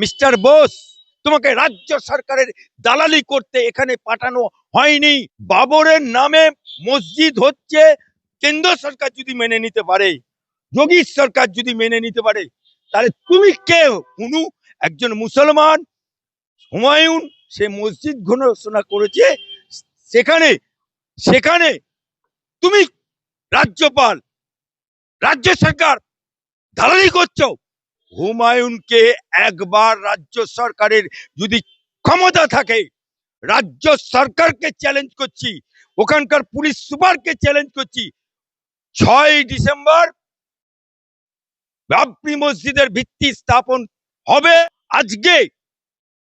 Mister Bose, তোমাকে রাজ্য সরকারের দালালি করতে এখানে পাঠানো হয়নি। বাবরের নামে মসজিদ হচ্ছে, কেন্দ্র সরকার যদি মেনে নিতে পারে, যোগী সরকার যদি মেনে নিতে পারে, তাহলে তুমি কে হুনু? একজন মুসলমান, হুমায়ুন, সে মসজিদ ঘোষণা করেছে, সেখানে সেখানে তুমি রাজ্যপাল, রাজ্য সরকার দালালি করছ। হুমায়ুনকে একবার রাজ্য সরকারের যদি ক্ষমতা থাকে, রাজ্য সরকারকে চ্যালেঞ্জ করছি, ওখানকার পুলিশ সুপারকে চ্যালেঞ্জ করছি, ছয় ডিসেম্বর বাবরি মসজিদের ভিত্তি স্থাপন হবে আজকে।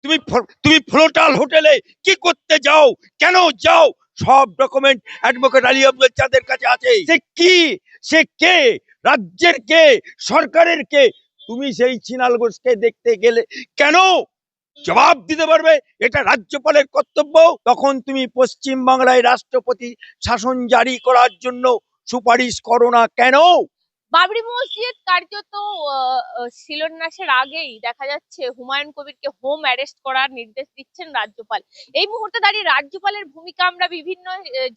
তুমি তুমি ফ্লোটাল হোটেলে কি করতে যাও, কেন যাও, সব ডকুমেন্ট অ্যাডভোকেট আলী আব্দুল চাঁদের কাছে আছে। সে কি, সে কে, রাজ্যের কে, সরকারের কে তুমি সেই চিনাল ঘোষকে দেখতে গেলে কেন জবাব দিতে পারবে? এটা রাজ্যপালের কর্তব্য। তখন তুমি পশ্চিমবাংলায় রাষ্ট্রপতি শাসন জারি করার জন্য সুপারিশ করো না কেন? বাবরি মসজিদ কার্যত শিলান্যাসের আগেই দেখা যাচ্ছে হুমায়ুন কবিরকে হোম অ্যারেস্ট করার নির্দেশ দিচ্ছেন রাজ্যপাল। এই মুহূর্তে দাঁড়িয়ে রাজ্যপালের ভূমিকা আমরা বিভিন্ন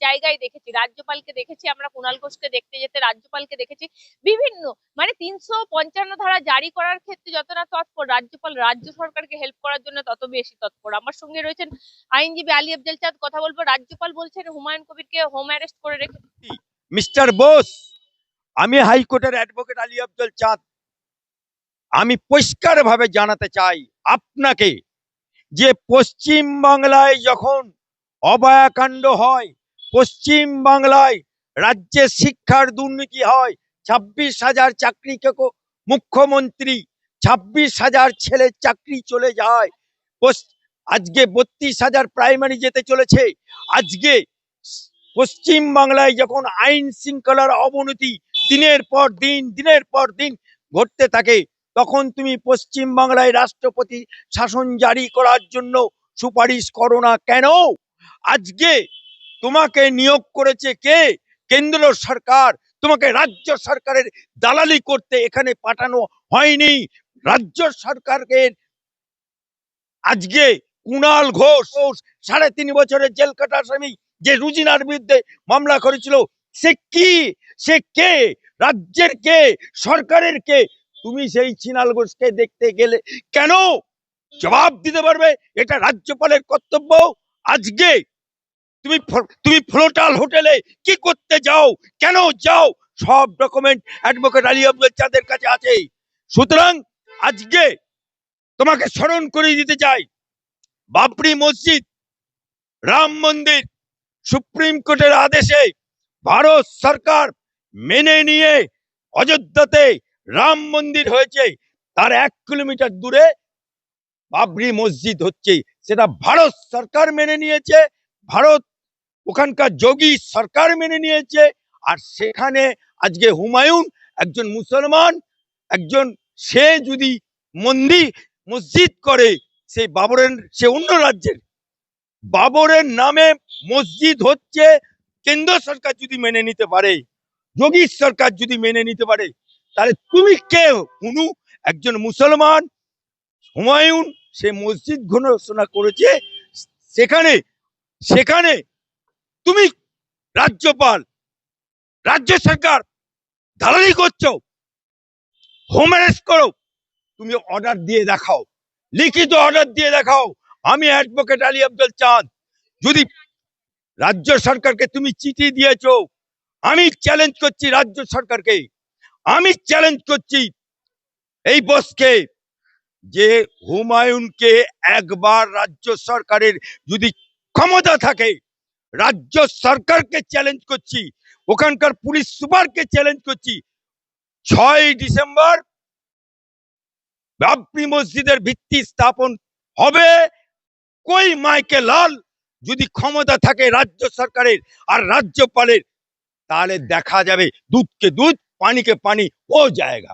জায়গায় দেখেছি। রাজ্যপালকে দেখেছি, আমরা কুণাল ঘোষকে দেখতে যেতে রাজ্যপালকে দেখেছি। বিভিন্ন মানে তিনশো পঞ্চান্ন ধারা জারি করার ক্ষেত্রে যত না তৎপর, রাজ্যপাল রাজ্য সরকারকে হেল্প করার জন্য তত বেশি তৎপর। আমার সঙ্গে রয়েছেন আইনজীবী আলী আফজল চাঁদ, কথা বলব। রাজ্যপাল বলছেন হুমায়ুন কবিরকে হোম অ্যারেস্ট করে রেখে মিস্টার বোস! আমি হাইকোর্টের অ্যাডভোকেট আলী আব্দুল চাঁদ। আমি পরিষ্কার ভাবে জানাতে চাই আপনাকে যে পশ্চিম বাংলায় যখন অবয়াকাণ্ড হয়, পশ্চিম বাংলায় রাজ্যে শিক্ষার দুর্নীতি হয়, ছাব্বিশ হাজার চাকরি মুখ্যমন্ত্রী, ছাব্বিশ হাজার ছেলে চাকরি চলে যায়। আজকে বত্রিশ হাজার প্রাইমারি যেতে চলেছে। আজকে পশ্চিম বাংলায় যখন আইন শৃঙ্খলার অবনতি দিনের পর দিন, দিনের পর দিন ঘটতে থাকে। তখন তুমি পশ্চিম বাংলায় রাষ্ট্রপতি শাসন জারি করার জন্য সুপারিশ করো না কেন? আজকে তোমাকে নিয়োগ করেছে কে? কেন্দ্র সরকার। তোমাকে রাজ্য সরকারের দালালি করতে এখানে পাঠানো হয়নি। রাজ্য সরকারের আজকে কুণাল ঘোষ, সাড়ে তিন বছরের জেল কাটা আসামি যে রুজিনার বিরুদ্ধে মামলা করেছিল, সে কি সে কে? রাজ্যের কে? সরকারের কে? তুমি সেই চিনাল ঘোষকে দেখতে গেলে কেন জবাব দিতে পারবে? এটা রাজ্যপালের কর্তব্য। আজকে তুমি তুমি ফ্লোটাল হোটেলে কি করতে যাও? কেন যাও? সব ডকুমেন্ট অ্যাডভোকেট আলী আব্দুল চাঁদের কাছে আছে। সুতরাং আজকে তোমাকে স্মরণ করে দিতে চাই। বাবরি মসজিদ, রাম মন্দির, সুপ্রিম কোর্টের আদেশে ভারত সরকার মেনে নিয়ে অযোধ্যাতে রাম মন্দির হয়েছে। তার এক কিলোমিটার দূরে বাবরি মসজিদ হচ্ছে। সেটা ভারত সরকার মেনে নিয়েছে। ভারত ওখানকার যোগী সরকার মেনে নিয়েছে। আর সেখানে আজকে হুমায়ুন, একজন মুসলমান, একজন সে যদি মন্দির, মসজিদ করে সেই বাবরের, সে অন্য রাজ্যের। বাবরের নামে মসজিদ হচ্ছে। কেন্দ্র সরকার যদি মেনে নিতে পারে যোগী সরকার যদি মেনে নিতে পারে, তাহলে তুমি কে হুনু একজন মুসলমান, হুমায়ুন, সে মসজিদ ঘোষণা করেছে, সেখানে সেখানে তুমি রাজ্যপাল, রাজ্য সরকার দালালি করছ, হোম অ্যারেস্ট করো, তুমি অর্ডার দিয়ে দেখাও, লিখিত অর্ডার দিয়ে দেখাও, আমি অ্যাডভোকেট আলী আব্দুল চাঁদ, যদি রাজ্য সরকারকে তুমি চিঠি দিয়েছ আমি চ্যালেঞ্জ করছি রাজ্য সরকারকে। আমি চ্যালেঞ্জ করছি এই বসকে যে হুমায়ুনকে একবার রাজ্য সরকারের যদি ক্ষমতা থাকে, রাজ্য সরকারকে চ্যালেঞ্জ করছি, ওখানকার পুলিশ সুপারকে চ্যালেঞ্জ করছি। ছয় ডিসেম্বর বাবরি মসজিদের ভিত্তি স্থাপন হবে। কই মাইকে লাল? যদি ক্ষমতা থাকে রাজ্য সরকারের আর রাজ্যপালের তাহলে দেখা যাবে দুধকে দুধ পানিকে পানি ও জায়গা